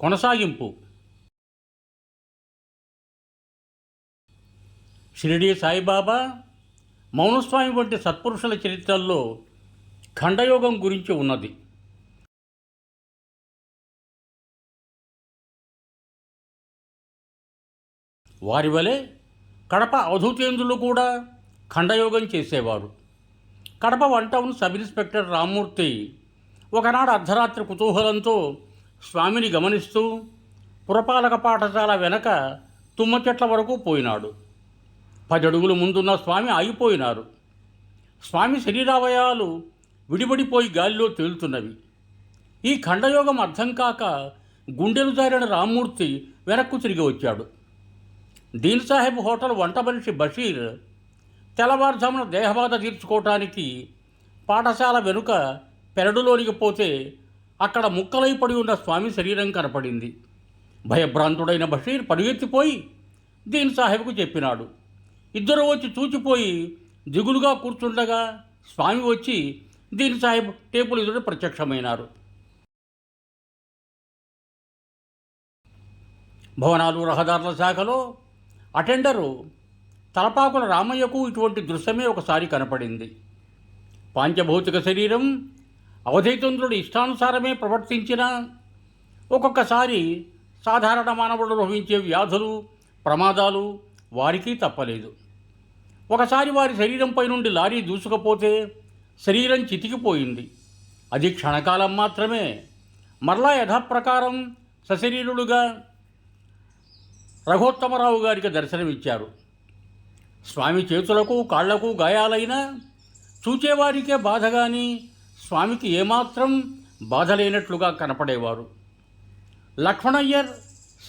కొనసాగింపు. షిరిడి సాయిబాబా మౌనస్వామి వంటి సత్పురుషుల చరిత్రల్లో ఖండయోగం గురించి ఉన్నది. వారి వలె కడప అవధూతేంద్రులు కూడా ఖండయోగం చేసేవారు. Kadapa one town sub inspector Rammurthy ఒకనాడు అర్ధరాత్రి కుతూహలంతో స్వామిని గమనిస్తూ పురపాలక పాఠశాల వెనక తుమ్మ చెట్ల వరకు పోయినాడు. పదడుగుల ముందున్న స్వామి ఆగిపోయినారు. స్వామి శరీరావయాలు విడిబడిపోయి గాలిలో తేలుతున్నవి. ఈ ఖండయోగం అర్థం కాక గుండెలు జారిన రామ్మూర్తి వెనక్కు తిరిగి వచ్చాడు. దీన్ సాహెబ్ హోటల్ వంట మనిషి బషీర్ తెల్లవారుజామున దేహబాధ తీర్చుకోవటానికి పాఠశాల వెనుక పెరడులోనికి పోతే అక్కడ ముక్కలై పడి ఉన్న స్వామి శరీరం కనపడింది. భయభ్రాంతుడైన బషీర్ పరుగెత్తిపోయి దీన్ సాహెబ్కు చెప్పినాడు. ఇద్దరు వచ్చి చూచిపోయి దిగులుగా కూర్చుండగా స్వామి వచ్చి దీన్ సాహెబ్ టేబుల్ ఎదుట ప్రత్యక్షమైనారు. భవనాలు రహదారుల శాఖలో అటెండరు తలపాకుల రామయ్యకు ఇటువంటి దృశ్యమే ఒకసారి కనపడింది. పాంచభౌతిక శరీరం అవధైతంద్రుడి ఇష్టానుసారమే ప్రవర్తించిన ఒక్కొక్కసారి సాధారణ మానవుడు అనుభవించే వ్యాధులు ప్రమాదాలు వారికి తప్పలేదు. ఒకసారి వారి శరీరంపై నుండి లారీ దూసుకుపోతే శరీరం చితికిపోయింది. అది క్షణకాలం మాత్రమే. మరలా యథాప్రకారం సశరీరుడుగా రఘోత్తమరావు గారికి దర్శనమిచ్చారు. స్వామి చేతులకు కాళ్ళకు గాయాలైనా చూచేవారికే బాధ కానీ స్వామికి ఏమాత్రం బాధ లేనట్లుగా కనపడేవారు. లక్ష్మణయ్యర్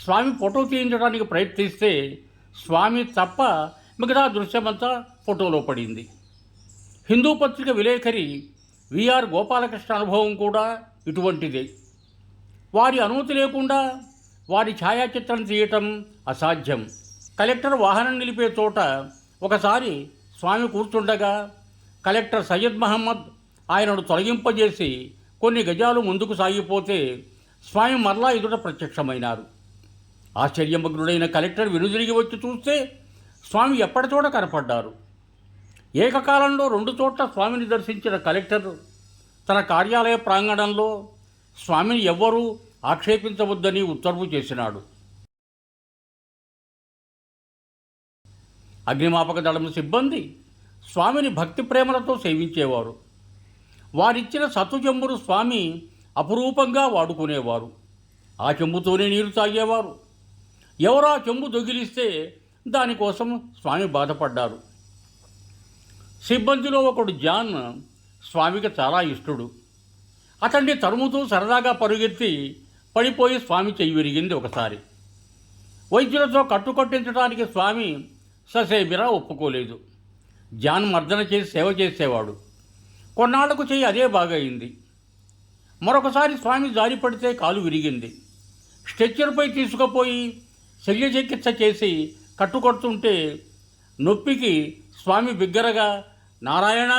స్వామి ఫోటో తీయించడానికి ప్రయత్నిస్తే స్వామి తప్ప మిగతా దృశ్యమంతా ఫోటోలో పడింది. హిందూ పత్రిక విలేకరి విఆర్ గోపాలకృష్ణ అనుభవం కూడా ఇటువంటిదే. వారి అనుమతి లేకుండా వారి ఛాయాచిత్రం తీయటం అసాధ్యం. కలెక్టర్ వాహనం నిలిపే చోట ఒకసారి స్వామి కూర్చుండగా కలెక్టర్ సయ్యద్ మహమ్మద్ ఆయనను తొలగింపజేసి కొన్ని గజాలు ముందుకు సాగిపోతే స్వామి మరలా ఎదుట ప్రత్యక్షమైనారు. ఆశ్చర్యమగ్నుడైన కలెక్టర్ వెనుదిరిగి వచ్చి చూస్తే స్వామి ఎప్పటిచోట కనపడ్డారు? ఏకకాలంలో రెండు చోట్ల స్వామిని దర్శించిన కలెక్టర్ తన కార్యాలయ ప్రాంగణంలో స్వామిని ఎవ్వరూ ఆక్షేపించవద్దని ఉత్తర్వు చేసినాడు. అగ్నిమాపక దళం సిబ్బంది స్వామిని భక్తి ప్రేమలతో సేవించేవారు. వారిచ్చిన సత్తు స్వామి అపురూపంగా వాడుకునేవారు. ఆ చెంబుతోనే నీరు తాగేవారు. ఎవరో చెంబు దొగిలిస్తే దానికోసం స్వామి బాధపడ్డారు. సిబ్బందిలో ఒకడు జాన్ స్వామికి చాలా ఇష్టడు. అతన్ని తరుముతూ సరదాగా పరుగెత్తి పడిపోయి స్వామి చెయ్యి విరిగింది ఒకసారి. వైద్యులతో కట్టుకట్టించడానికి స్వామి ససేమిరా ఒప్పుకోలేదు. జాన్ మర్దన చేసి సేవ చేసేవాడు. కొన్నాళ్ళకు చేయి అదే బాగయింది. మరొకసారి స్వామి జారిపడితే కాలు విరిగింది. స్ట్రెచ్చర్పై తీసుకుపోయి శల్య చికిత్స చేసి కట్టుకొడుతుంటే నొప్పికి స్వామి బిగ్గరగా నారాయణ!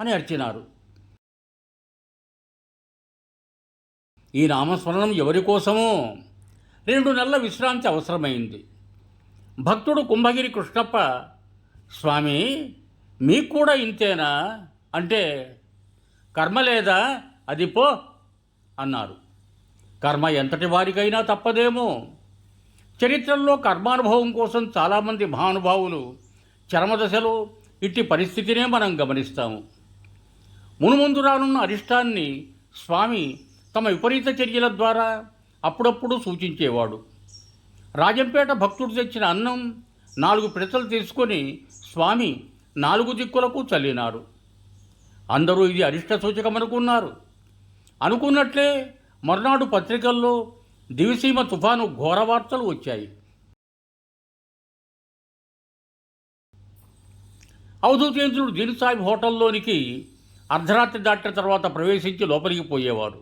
అని అర్చినారు. ఈ నామస్మరణం ఎవరి కోసమో రెండు నెలల విశ్రాంతి అవసరమైంది. భక్తుడు కుంభగిరి కృష్ణప్ప స్వామి మీకు కూడా ఇంతేనా? అంటే కర్మ లేదా? అది పో అన్నారు. కర్మ ఎంతటి వారికైనా తప్పదేమో. చరిత్రలో కర్మానుభవం కోసం చాలామంది మహానుభావులు చరమదశలో ఇట్టి పరిస్థితినే మనం గమనిస్తాము. మునుముందు రానున్న అరిష్టాన్ని స్వామి తమ విపరీత చర్యల ద్వారా అప్పుడప్పుడు సూచించేవాడు. రాజంపేట భక్తుడు తెచ్చిన అన్నం నాలుగు పిడతలు తీసుకొని స్వామి నాలుగు దిక్కులకు చల్లినారు. అందరూ ఇది అరిష్ట సూచకమనుకున్నారు అనుకున్నట్లే మర్నాడు పత్రికల్లో దివిసీమ తుఫాను ఘోర వార్తలు వచ్చాయి. అవధూతేంద్రుడు దీన్ సాహిబ్ హోటల్లోనికి అర్ధరాత్రి దాటిన తర్వాత ప్రవేశించి లోపలికి పోయేవారు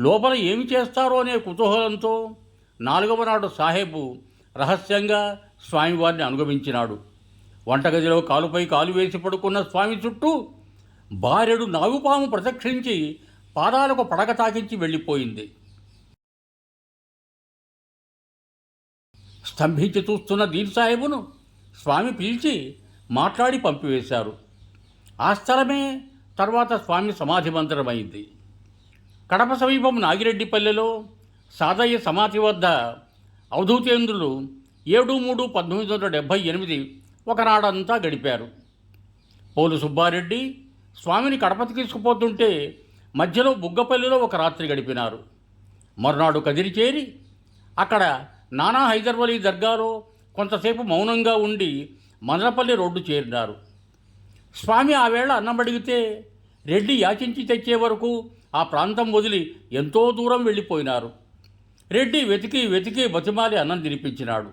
లోపల ఏమి చేస్తారో అనే కుతూహలంతో నాలుగవ నాడు సాహెబు రహస్యంగా స్వామివారిని అనుగమించినాడు. వంటగదిలో కాలుపై కాలు వేసి పడుకున్న స్వామి చుట్టూ భార్యడు నాగుపాము ప్రదక్షించి పాదాలకు పడక తాకించి వెళ్ళిపోయింది. స్తంభించి చూస్తున్న దీన్ సాహెబును స్వామి పిలిచి మాట్లాడి పంపివేశారు. ఆ స్థలమే తర్వాత స్వామి సమాధి మందిరమైంది. కడప సమీపం నాగిరెడ్డిపల్లెలో సాదయ్య సమాధి వద్ద అవధూతేంద్రులు ఏడు మూడు పంతొమ్మిది వందల డెబ్భై ఎనిమిది ఒకనాడంతా గడిపారు. పోలు సుబ్బారెడ్డి స్వామిని కడప తీసుకుపోతుంటే మధ్యలో బుగ్గపల్లిలో ఒక రాత్రి గడిపినారు. మరునాడు కదిరి చేరి అక్కడ నానా హైదర్వలి దర్గాలో కొంతసేపు మౌనంగా ఉండి మదనపల్లి రోడ్డు చేరినారు. స్వామి ఆవేళ అన్నం అడిగితే రెడ్డి యాచించి తెచ్చే వరకు ఆ ప్రాంతం వదిలి ఎంతో దూరం వెళ్ళిపోయినారు. రెడ్డి వెతికి వెతికి బతిమాలి అన్నం తినిపించినాడు.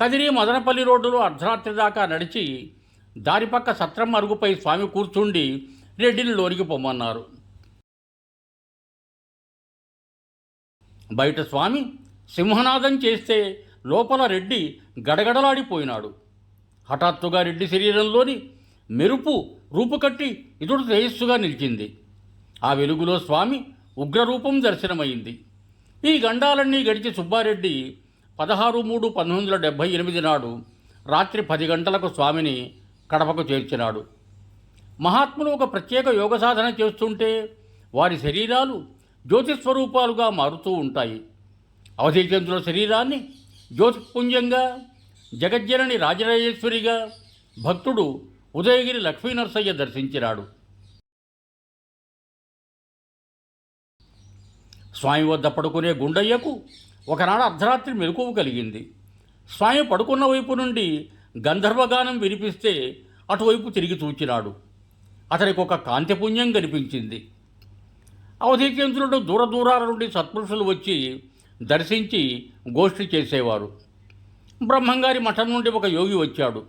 కదిరి మదనపల్లి రోడ్డులో అర్ధరాత్రి దాకా నడిచి దారిపక్క సత్రం అరుగుపై స్వామి కూర్చుండి రెడ్డిని లోనికి పొమ్మన్నారు. బయట స్వామి సింహనాదం చేస్తే లోపల రెడ్డి గడగడలాడిపోయినాడు. హఠాత్తుగా రెడ్డి శరీరంలోని మెరుపు రూపుకట్టి ఇతడు తేజస్సుగా నిలిచింది. ఆ వెలుగులో స్వామి ఉగ్రరూపం దర్శనమైంది. ఈ గండాలన్నీ గడిచి సుబ్బారెడ్డి పదహారు మూడు పంతొమ్మిది వందల డెబ్భై ఎనిమిది నాడు రాత్రి పది గంటలకు స్వామిని కడపకు చేర్చినాడు. మహాత్ములు ఒక ప్రత్యేక యోగ సాధన చేస్తుంటే వారి శరీరాలు జ్యోతిస్వరూపాలుగా మారుతూ ఉంటాయి. అవధిచంద్రుల శరీరాన్ని జ్యోతిపుంజంగా జగజ్జనని రాజరాజేశ్వరిగా భక్తుడు ఉదయగిరి లక్ష్మీనరసయ్య దర్శించినాడు. స్వామి వద్ద పడుకునే గుండయ్యకు ఒకనాడు అర్ధరాత్రి మెలకువ కలిగింది. స్వామి పడుకున్న వైపు నుండి గంధర్వగానం వినిపిస్తే అటువైపు తిరిగి చూచినాడు. అతనికి ఒక కాంతిపుణ్యం కనిపించింది. అవధీకేంద్రుడు దూర దూరాల నుండి సత్పురుషులు వచ్చి దర్శించి గోష్ఠి చేసేవారు. బ్రహ్మంగారి మఠం నుండి ఒక యోగి వచ్చాడు.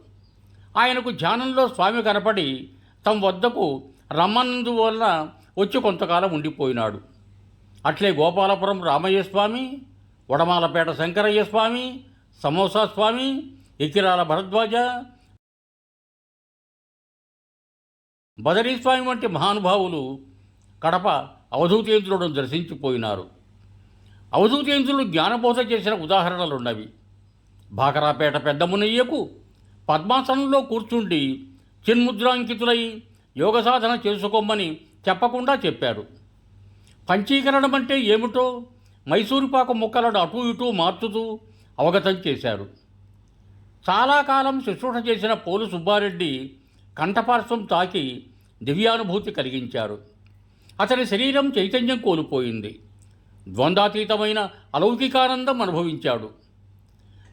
ఆయనకు ధ్యానంలో స్వామి కనపడి తమ వద్దకు రమ్మన్నందు వల్ల వచ్చి కొంతకాలం ఉండిపోయినాడు. అట్లే గోపాలపురం రామయ్య స్వామి వడమాలపేట శంకరయ్య స్వామి సమోసా స్వామి ఇకిరాల భరద్వాజ బదరీ స్వామి వంటి మహానుభావులు కడప అవధూతేంద్రుడు దర్శించిపోయినారు. అవధూతేంద్రులు జ్ఞానబోధ చేసిన ఉదాహరణలున్నవి. బాకరాపేట పెద్దమునయ్యకు పద్మాసనంలో కూర్చుండి చిన్ముద్రాంకితులై యోగ సాధన చేసుకోమని చెప్పకుండా చెప్పారు పంచీకరణం అంటే ఏమిటో మైసూరుపాకు ముక్కలను అటూ ఇటూ మార్చుతూ అవగతం చేశారు. చాలా కాలం శుశ్రూష చేసిన పోలు సుబ్బారెడ్డి కంఠపార్శ్వం తాకి దివ్యానుభూతి కలిగించారు. అతని శరీరం చైతన్యం కోల్పోయింది. ద్వంద్వాతీతమైన అలౌకికానందం అనుభవించాడు.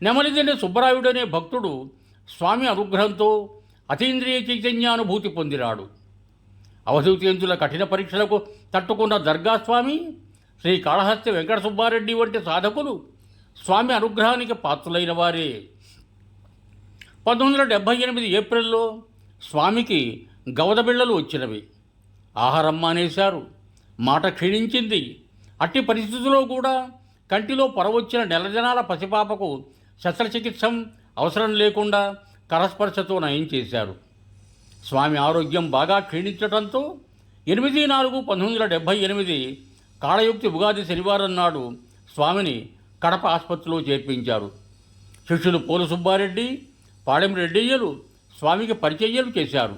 నెమలిదిని సుబ్బరాయుడనే భక్తుడు స్వామి అనుగ్రహంతో అతీంద్రియ చైతన్యానుభూతి పొందినాడు. అవధూతేంద్రుల కఠిన పరీక్షలకు తట్టుకున్న దర్గా స్వామి శ్రీ కాళహస్తి వెంకట సుబ్బారెడ్డి వంటి సాధకులు స్వామి అనుగ్రహానికి పాత్రులైన వారే. పంతొమ్మిది వందల డెబ్భై ఎనిమిది ఏప్రిల్లో స్వామికి గవదబిళ్ళలు వచ్చినవి. ఆహారం మానేశారు. మాట క్షీణించింది. అట్టి పరిస్థితుల్లో కూడా కంటిలో పొరవచ్చిన నెలజనాల పసిపాపకు శస్త్రచికిత్సం అవసరం లేకుండా కరస్పర్శతో నయం చేశారు. స్వామి ఆరోగ్యం బాగా క్షీణించడంతో ఎనిమిది నాలుగు పంతొమ్మిది వందల డెబ్భై ఎనిమిది కాళయుక్తి ఉగాది శనివారం నాడు స్వామిని కడప ఆసుపత్రిలో చేర్పించారు. శిష్యులు పోలు సుబ్బారెడ్డి పాడెంరెడ్డియ్యలు స్వామికి పరిచర్యలు చేశారు.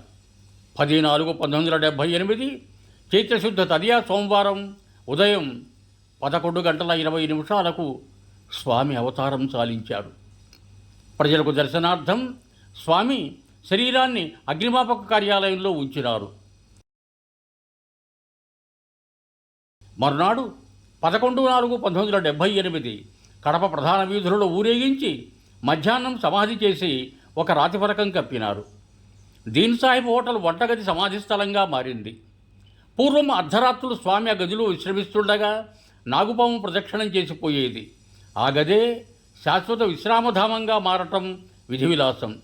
పది నాలుగు పంతొమ్మిది వందల డెబ్భై ఎనిమిది చైత్రశుద్ధ తదియా సోమవారం ఉదయం పదకొండు గంటల ఇరవై నిమిషాలకు స్వామి అవతారం చాలించారు ప్రజలకు దర్శనార్థం స్వామి శరీరాన్ని అగ్నిమాపక కార్యాలయంలో ఉంచినారు. మరునాడు పదకొండు నాలుగు పంతొమ్మిది వందల డెబ్భై ఎనిమిది కడప ప్రధాన వీధులలో ఊరేగించి మధ్యాహ్నం సమాధి చేసి ఒక రాతిఫలకం కప్పినారు. దీన్ సాహిబ్ హోటల్ వంటగది సమాధి స్థలంగా మారింది. పూర్వం అర్ధరాత్రులు స్వామి ఆ గదిలో విశ్రమిస్తుండగా నాగుపాము ప్రదక్షిణం చేసిపోయేది. ఆ గదే శాశ్వత విశ్రామధామంగా మారటం విధి విలాసం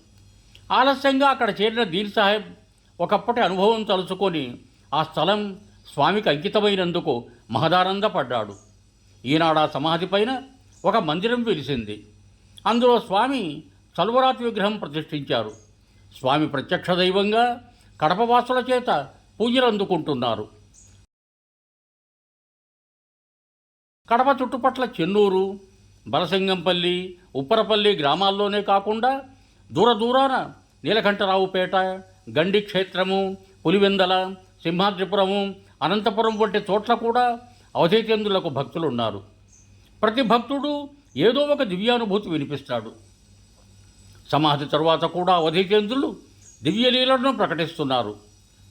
ఆలస్యంగా అక్కడ చేరిన దీన్ సాహెబ్ ఒకప్పటి అనుభవం తలుచుకొని ఆ స్థలం స్వామికి అంకితమైనందుకు మహదానందపడ్డాడు. ఈనాడు ఆ సమాధి పైన ఒక మందిరం వెలిసింది. అందులో స్వామి చలువరాతి విగ్రహం ప్రతిష్ఠించారు. స్వామి ప్రత్యక్ష దైవంగా కడపవాసుల చేత పూజలు అందుకుంటున్నారు. కడప చుట్టుపట్ల చెన్నూరు బలసింగంపల్లి ఉప్పరపల్లి గ్రామాల్లోనే కాకుండా దూర దూరాన నీలకంఠరావుపేట గండి క్షేత్రము పులివెందల సింహాద్రిపురము అనంతపురం వంటి చోట్ల కూడా అవధేతేంద్రులకు భక్తులు ఉన్నారు ప్రతి భక్తుడు ఏదో ఒక దివ్యానుభూతి వినిపిస్తాడు. సమాధి తరువాత కూడా అవధేతేంద్రులు దివ్యలీలను ప్రకటిస్తున్నారు.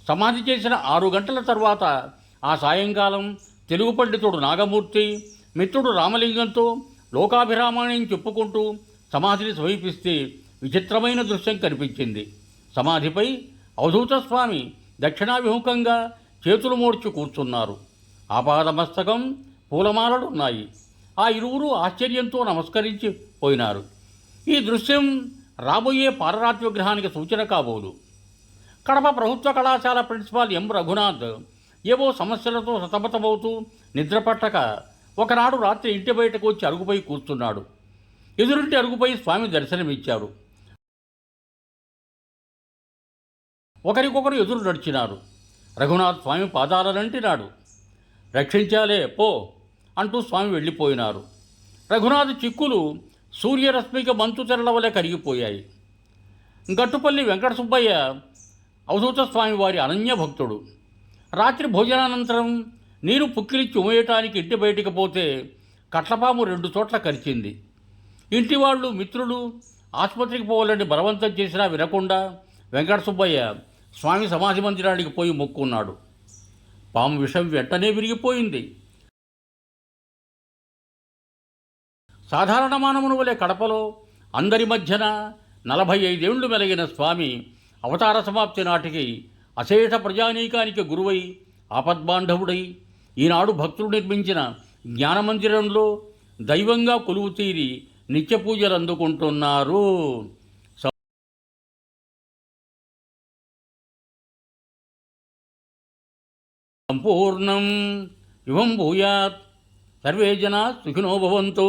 సమాధి చేసిన ఆరు గంటల తర్వాత ఆ సాయంకాలం తెలుగు పండితుడు నాగమూర్తి మిత్రుడు రామలింగంతో లోకాభిరామాన్ని చెప్పుకుంటూ సమాధిని సమీపిస్తే విచిత్రమైన దృశ్యం కనిపించింది. సమాధిపై అవధూత స్వామి దక్షిణాభిముఖంగా చేతులు మోడ్చి కూర్చున్నారు. ఆపాదమస్తకం పూలమాలలు ఉన్నాయి. ఆ ఇరువురు ఆశ్చర్యంతో నమస్కరించి పోయినారు. ఈ దృశ్యం రాబోయే పారరాతి విగ్రహానికి సూచన కాబోలు. కడప ప్రభుత్వ కళాశాల ప్రిన్సిపాల్ ఎం. రఘునాథ్ ఏవో సమస్యలతో సతమతమవుతూ నిద్రపట్టక ఒకనాడు రాత్రి ఇంటి బయటకు వచ్చి అరుగుపై కూర్చున్నాడు. ఎదురింటి అరుగుపై స్వామి దర్శనమిచ్చారు. ఒకరికొకరు ఎదురు నడిచినారు. రఘునాథ్ స్వామి పాదాలనంటినాడు. రక్షించాలే పో అంటూ స్వామి వెళ్ళిపోయినారు. రఘునాథ్ చిక్కులు సూర్యరశ్మికి మంచు తెరల వలె కరిగిపోయాయి. గట్టుపల్లి వెంకట సుబ్బయ్య అవధూత స్వామి వారి అనన్య భక్తుడు. రాత్రి భోజనానంతరం నీరు పుక్కిలిచ్చి ఉమేయటానికి ఇంటి బయటికి పోతే కట్లపాము రెండు చోట్ల కరిచింది. ఇంటి వాళ్ళు మిత్రులు ఆసుపత్రికి పోవాలని బలవంతం చేసినా వినకుండా వెంకట సుబ్బయ్య స్వామి సమాధి మందిరానికి పోయి మొక్కున్నాడు. పాము విషం వెంటనే విరిగిపోయింది. సాధారణ మానవుని వలె కడపలో అందరి మధ్యన నలభై ఐదేళ్ళు మెలిగిన స్వామి అవతార సమాప్తి నాటికి అశేష ప్రజానీకానికి గురువై ఆపద్బాంధవుడై ఈనాడు భక్తులు నిర్మించిన జ్ఞానమందిరంలో దైవంగా కొలువు తీరి నిత్య పూజలు అందుకుంటున్నారు. సంపూర్ణం ఇవం భూయాత్. సర్వే జనా సుఖినో భవంతు.